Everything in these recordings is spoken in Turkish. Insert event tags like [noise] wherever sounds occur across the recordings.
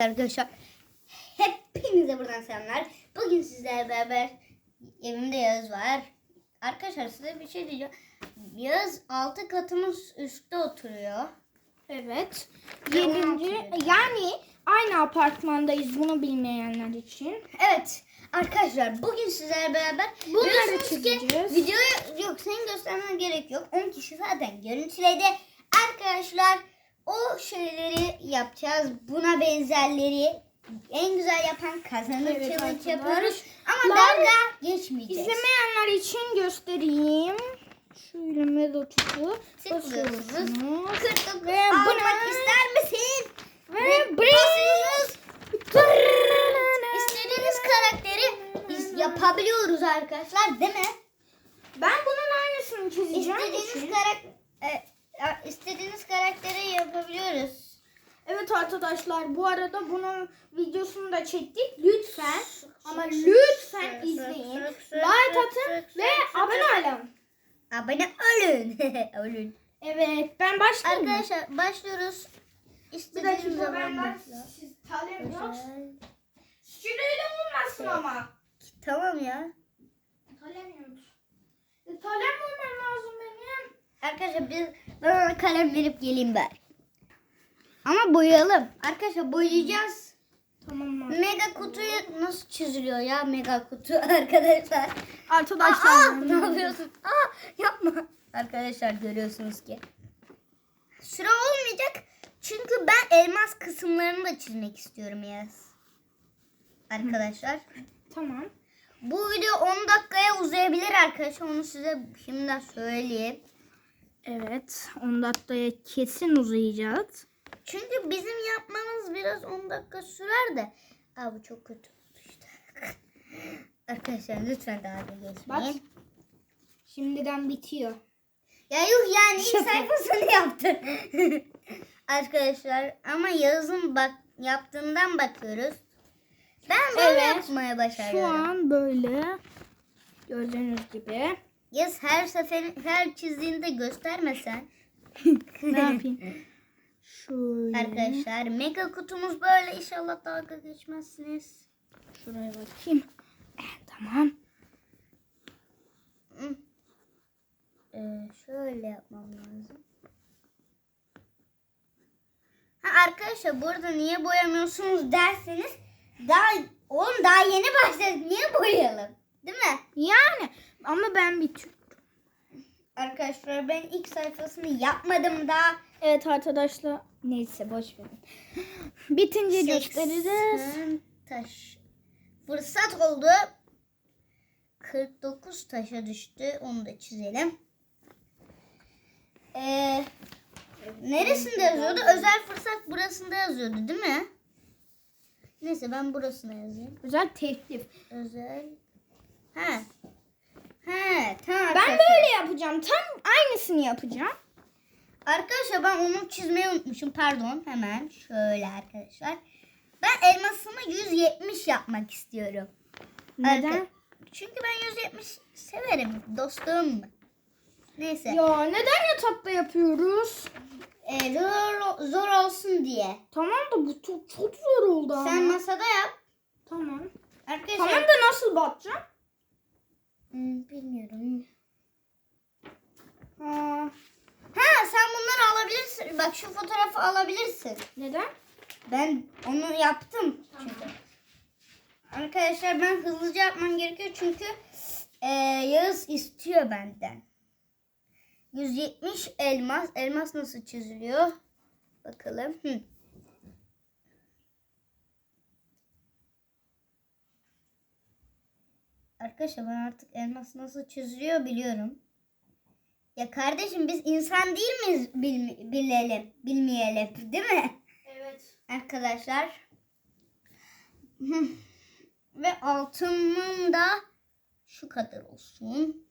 Arkadaşlar hepinize buradan selamlar. Bugün sizlerle beraber evimde Yağız var. Arkadaşlar size bir şey diyeceğim. Yağız altı katımız üstte oturuyor. Evet. Yedinci yani aynı apartmandayız bunu bilmeyenler için. Evet arkadaşlar bugün sizlerle beraber Bunları çizeceğiz. videoyu yok senin göstermen gerek yok. 10 kişi zaten görüntüledi. Arkadaşlar o şeyleri yapacağız. Buna benzerleri en güzel yapan kazanır Evet challenge yapıyoruz. Ama dalga geçmeyeceğiz. İzlemeyenler için göstereyim. Şöyle Tıklıyorsunuz. basıyorsunuz. 49 Ve almak buna- ister misin? Ve basıyorsunuz. İstediğiniz karakteri biz yapabiliyoruz arkadaşlar değil mi? Ben bunun aynısını çizeceğim. İstediğiniz karakter istediğiniz karakteri yapabiliyoruz. Evet arkadaşlar bu arada bunun videosunu da çektik. Lütfen ama lütfen izleyin. Like atın ve abone olun. Abone olun. [laughs] olun. Evet ben başlayayım. mı? Arkadaşlar başlıyoruz. İstediğiniz zaman. talep yok. Şurayla olmasın ama. Tamam ya. Kalem yok. E, kalem bulmam lazım. Arkadaşlar biz ben ona kalem verip geleyim ben. Ama boyayalım. Arkadaşlar boyayacağız. Tamam mı? Mega kutuyu nasıl çiziliyor ya mega kutu [laughs] arkadaşlar? Arkadaşlar. Aa, ne yapıyorsun? Aa, yapma. Arkadaşlar görüyorsunuz ki. Süre olmayacak. Çünkü ben elmas kısımlarını da çizmek istiyorum Yaz. Arkadaşlar. Tamam. Bu video 10 dakikaya uzayabilir arkadaşlar. Onu size şimdiden söyleyeyim. Evet 10 dakikaya kesin uzayacağız. Çünkü bizim yapmamız biraz 10 dakika sürer de. Aa bu çok kötü oldu işte. [laughs] arkadaşlar lütfen dalga geçmeyin. Bak. Şimdiden bitiyor. Ya yuh yani ilk sayfasını [laughs] yaptın. Arkadaşlar ama Yağız'ın bak yaptığından bakıyoruz. Ben böyle Evet. yapmaya Şu başarıyorum. an böyle gördüğünüz gibi. Yağız her sefer her çizdiğinde göstermesen. [laughs] Ne [laughs] yapayım? Şöyle. Arkadaşlar mega kutumuz böyle inşallah dalga geçmezsiniz. Şuraya bakayım. Eh, tamam. Hı. Ee, şöyle yapmam lazım. Ha arkadaşlar burada niye boyamıyorsunuz derseniz daha oğlum daha yeni başladık niye boyayalım? Değil mi? Yani ama ben bitiyorum. Arkadaşlar ben ilk sayfasını yapmadım daha. Evet arkadaşlar. Neyse boş verin. [laughs] Bitince gösteririz. 80 taş. Fırsat oldu. 49 taşa düştü. Onu da çizelim. Ee, neresinde yazıyordu? Özel fırsat burasında yazıyordu değil mi? Neyse ben burasına yazayım. Güzel teklif. Özel. He. He tamam. Ben arkadaşlar. böyle yapacağım. Tam aynısını yapacağım. Arkadaşlar ben onu çizmeyi unutmuşum. Pardon. Hemen şöyle arkadaşlar. Ben elmasımı 170 yapmak istiyorum. Neden? Arka- Çünkü ben 170 severim. Dostum. Neyse. Ya neden yatakta yapıyoruz? Ee, zor, zor olsun diye. Tamam da bu çok, çok zor oldu ama. Sen masada yap. Tamam. Arkadaşlar. Tamam da nasıl batacağım? Hmm, bilmiyorum. Ha. ha sen bunları alabilirsin. Bak şu fotoğrafı alabilirsin. Neden? Ben onu yaptım çünkü. Arkadaşlar ben hızlıca yapmam gerekiyor çünkü e, Yağız istiyor benden. 170 elmas. Elmas nasıl çiziliyor? Bakalım. Hı. Arkadaşlar ben artık elmas nasıl çiziliyor biliyorum. Ya kardeşim biz insan değil miyiz bilmi- bilelim, bilmeyelim değil mi? Evet. arkadaşlar. [laughs] Ve altınım da şu kadar olsun.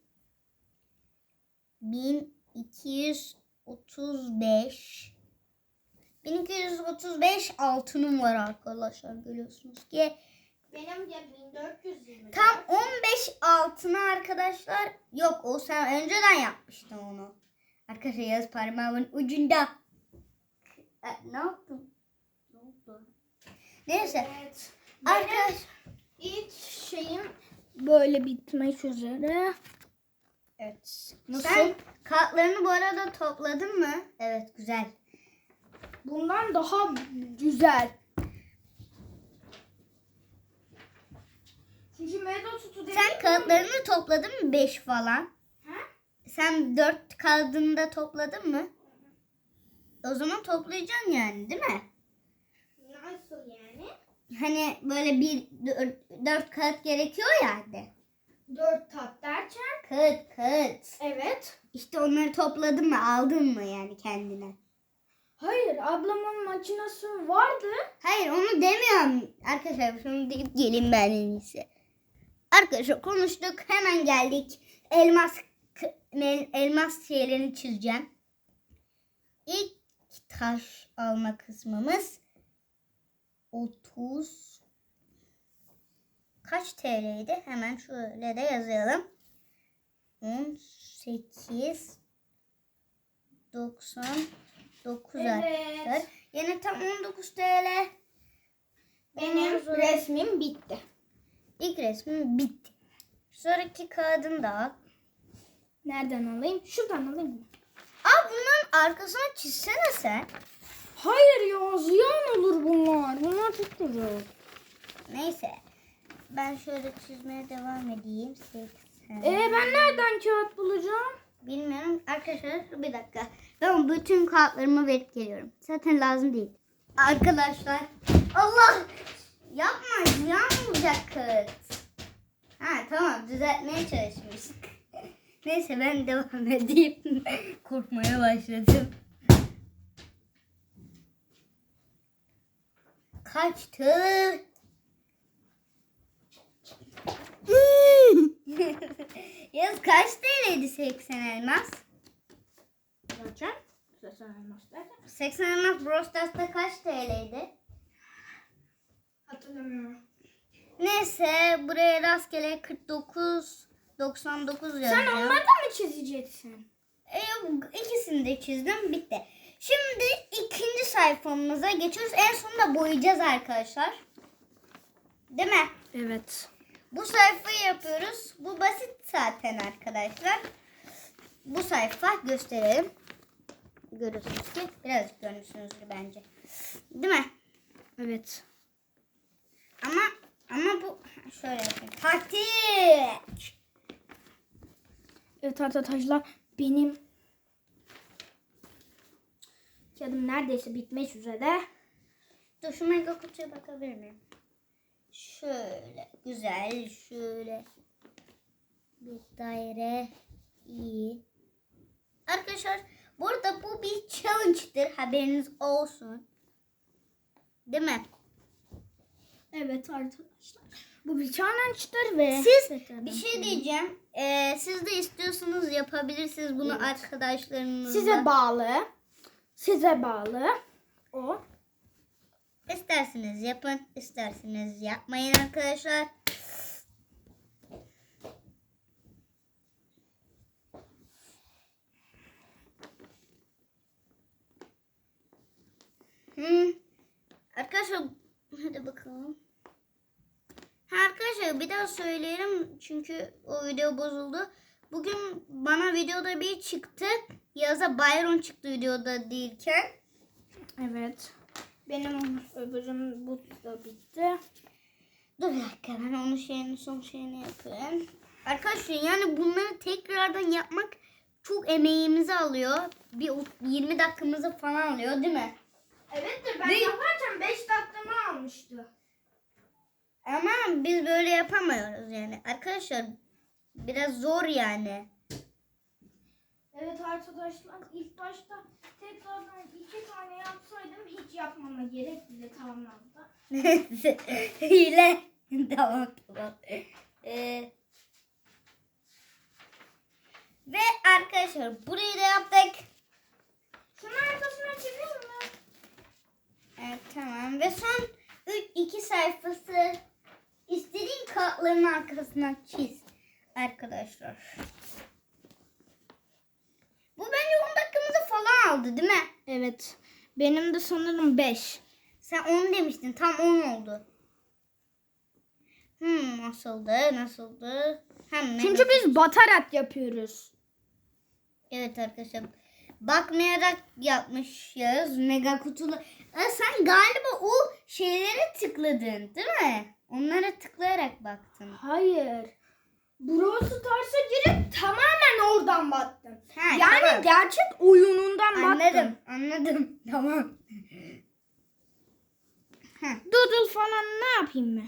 1235 1235 altınım var arkadaşlar görüyorsunuz ki. Benim de 1420. Tam 15 altına arkadaşlar. Yok o sen önceden yapmıştın onu. Arkadaşlar yaz parmağımın ucunda. E, ne yaptım? Ne oldu? Neyse. Evet. Arkadaş. İlk şeyim böyle bitmek üzere. Evet. Nasıl? Sen kartlarını bu arada topladın mı? Evet güzel. Bundan daha güzel. Çünkü meydan tutu dediğim Sen kağıtlarını topladın mı? 5 falan. Ha? Sen 4 kağıdını topladın mı? O zaman toplayacaksın yani değil mi? Nasıl yani? Hani böyle bir dört, dört kağıt gerekiyor ya de. Dört tat derken? Kağıt kağıt. Evet. İşte onları topladın mı aldın mı yani kendine? Hayır ablamın makinesi vardı. Hayır onu demiyorum. Arkadaşlar şunu deyip gelin ben en iyisi. Arkadaşlar konuştuk hemen geldik. Elmas elmas şeylerini çizeceğim. İlk taş alma kısmımız 30 kaç TL'ydi? Hemen şöyle de yazalım. 18 99 arkadaşlar. Evet. Yine tam 19 TL. Benim resmim bitti. İlk resmim bitti. Sonraki kağıdını da al. Nereden alayım? Şuradan alayım mı? Aa bunların arkasına çizsene sen. Hayır ya ziyan olur bunlar. Bunlar çok güzel. Neyse. Ben şöyle çizmeye devam edeyim. 80. Ee ben nereden kağıt bulacağım? Bilmiyorum. Arkadaşlar bir dakika. Ben bütün kağıtlarımı verip geliyorum. Zaten lazım değil. Arkadaşlar. Allah! Yapma. Ziyan olacak kağıt. Ha tamam. Düzeltmeye çalışmıştık. [laughs] Neyse ben devam [laughs] edeyim. Korkmaya başladım. Kaçtı. [laughs] Yaz kaç TL'ydi 80 elmas? Zaten. Sen elmas derken. 80 elmas Brawl Stars'ta kaç TL'ydi? Hatırlamıyorum. Neyse buraya rastgele 49 99 Sen yazacağım. onlardan mı çizeceksin? E, ikisini de çizdim bitti. Şimdi ikinci sayfamıza geçiyoruz. En sonunda boyayacağız arkadaşlar. Değil mi? Evet. Bu sayfayı yapıyoruz. Bu basit zaten arkadaşlar. Bu sayfa gösterelim. Görüyorsunuz ki birazcık görmüşsünüzdür bence. Değil mi? Evet. Ama ama bu şöyle yapayım. Taktik. Evet arkadaşlar benim kağıdım neredeyse bitmek üzere. Dur şu mega kutuya bakabilir miyim? Şöyle güzel şöyle bir daire iyi. Arkadaşlar burada bu bir challenge'dır haberiniz olsun. Değil mi? Evet arkadaşlar. Bu bir challenge'dır ve Siz bir şey diyeceğim. Ee, siz de istiyorsanız yapabilirsiniz bunu Evet. arkadaşlarınızla. size bağlı. Size bağlı. O. İsterseniz yapın, isterseniz yapmayın arkadaşlar. Hmm. Arkadaşlar hadi bakalım. Ha arkadaşlar bir daha söyleyelim çünkü o video bozuldu. Bugün bana videoda bir çıktı. Yaza Byron çıktı videoda değilken. Evet. Benim öbürüm bu da bitti. Dur bir dakika ben onun şeyini son şeyini yapayım. Arkadaşlar yani bunları tekrardan yapmak çok emeğimizi alıyor. Bir o- 20 dakikamızı falan alıyor değil mi? Evet de ben Ne? yaparken 5 dakikamı almıştı. Ama biz böyle yapamıyoruz yani. Arkadaşlar biraz zor yani. Evet arkadaşlar ilk başta tekrardan iki tane yapsaydım hiç yapmama gerek bile kalmazdı. [laughs] Hile. [laughs] tamam tamam. Ee, ve arkadaşlar burayı da yaptık. Şunun arkasına çizeyim mi? Evet tamam ve son 3 2 sayfası istediğin kağıtların arkasına çiz arkadaşlar. Bu bence 10 dakikamızı falan aldı değil mi? Evet. Benim de sanırım 5. Sen 10 demiştin. Tam 10 oldu. Hmm nasıldı? Nasıldı? Hem Çünkü biz batarak yapıyoruz. Evet arkadaşlar. Bakmayarak yapmışız. Mega kutulu. Sen galiba o şeylere tıkladın değil mi? Onlara tıklayarak baktın. Hayır. Brawl Stars'a girip tamamen oradan baktım. Ha, yani tamam. gerçek oyunundan baktım. Anladım. Anladım. [laughs] Tamam. Doodle falan ne yapayım mı?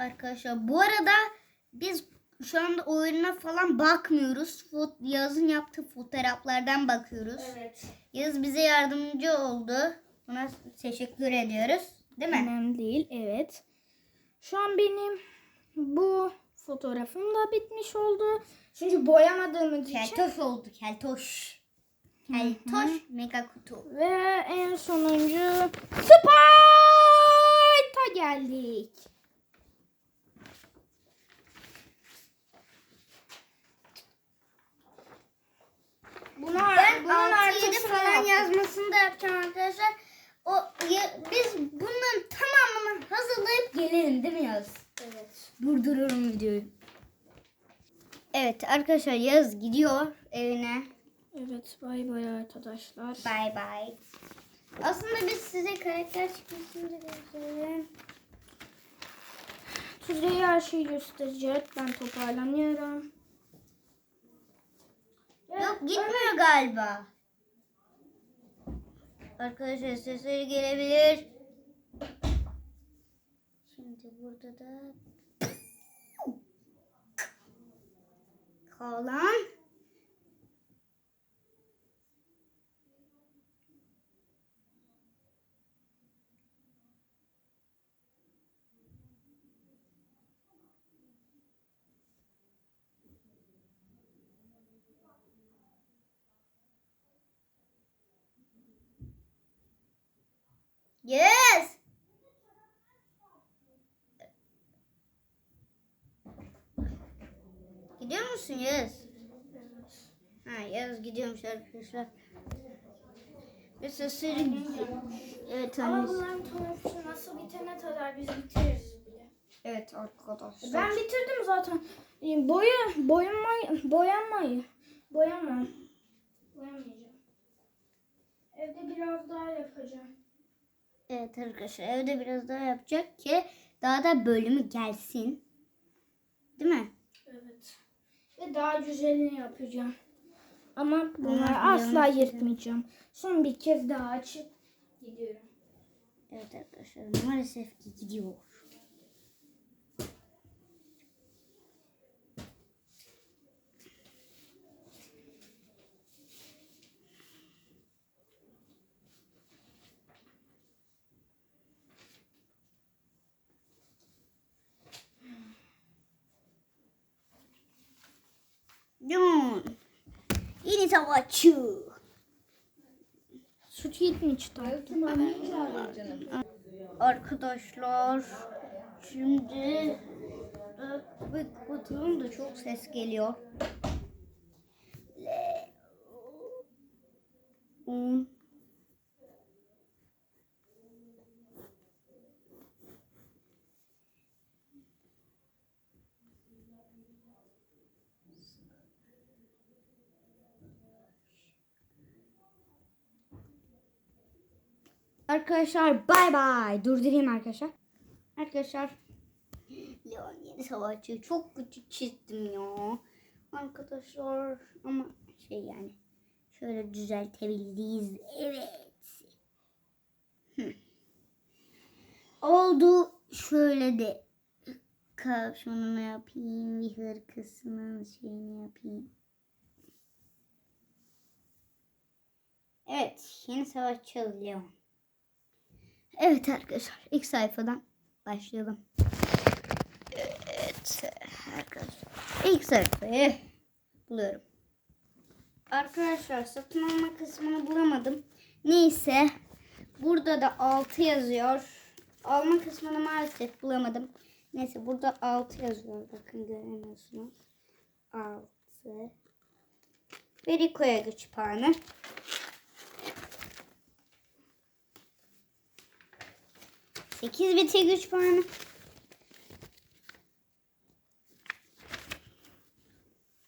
Arkadaşlar bu arada biz şu anda oyununa falan bakmıyoruz. Fot Yaz'ın yaptığı fotoğraflardan bakıyoruz. Evet. Yaz bize yardımcı oldu. Buna teşekkür ediyoruz. Değil mi? Önemli değil. Evet. Şu an benim bu fotoğrafım da bitmiş oldu. Çünkü boyamadığım için. Keltoş oldu. Keltoş. Keltoş mega kutu. Ve en sonuncu Sprite'a geldik. Bunu, Ben bunun 6 7 artısını falan yaptım. yazmasını da yapacağım arkadaşlar. O ya- biz bunların tamamını hazırlayıp gelelim değil mi Yaz? Evet. Durdururum videoyu. Evet arkadaşlar Yaz gidiyor evine. Evet bay bay arkadaşlar. Bye bye. Aslında biz size karakter çıkmasını da gösterelim. Size her şeyi gösterecek. Ben toparlanıyorum. Yok gitmiyor galiba. Arkadaşlar sesleri gelebilir. Şimdi burada da kalan Yes. Gidiyor musun Yağız? Ha Yağız gidiyormuş arkadaşlar. Ve sesleri Evet Ama hani. bunların nasıl bitene kadar biz bitiririz bile. Evet arkadaşlar. Ben bitirdim zaten. Boya, boyanmayı, boyanmayı, boyamam. Boyamayacağım. Evde biraz daha yapacağım. Evet arkadaşlar evde biraz daha yapacak ki daha da bölümü gelsin. Değil mi? Ve daha güzelini yapacağım. Ama bunları Ama asla yanlış yırtmayacağım. Son bir kez daha açıp gidiyorum. Evet arkadaşlar maalesef ki gidiyor. Yeni savaşçı. Süt yetmiş tane. Arkadaşlar şimdi bir kapatalım da çok ses geliyor. Arkadaşlar bay bay. Durdurayım arkadaşlar. Arkadaşlar. Leon yeni savaşçı çok küçük çizdim ya. Arkadaşlar ama şey yani şöyle düzeltebiliriz. Evet. Oldu. Şöyle de kapşonunu yapayım. Bir hırkasının şeyini yapayım. Evet. Yeni savaşçı Leon. Evet arkadaşlar ilk sayfadan başlayalım. Evet arkadaşlar ilk sayfayı buluyorum. Arkadaşlar satın alma kısmını bulamadım. Neyse burada da 6 yazıyor. Alma kısmını maalesef bulamadım. Neyse burada 6 yazıyor. Bakın göremiyorsunuz. 6 Beriko'ya güç puanı. Sekiz biti güç puanı.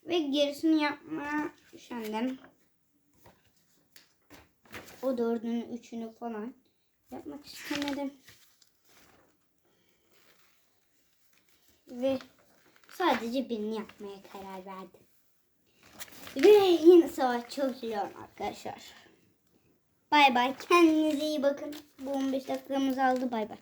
Ve gerisini yapma üşendim. O dördünün üçünü falan yapmak istemedim. Ve sadece birini yapmaya karar verdim. Ve yine savaşçı oluyorum arkadaşlar. Bay bay. Kendinize iyi bakın. Bu 15 dakikamız aldı. Bay bay.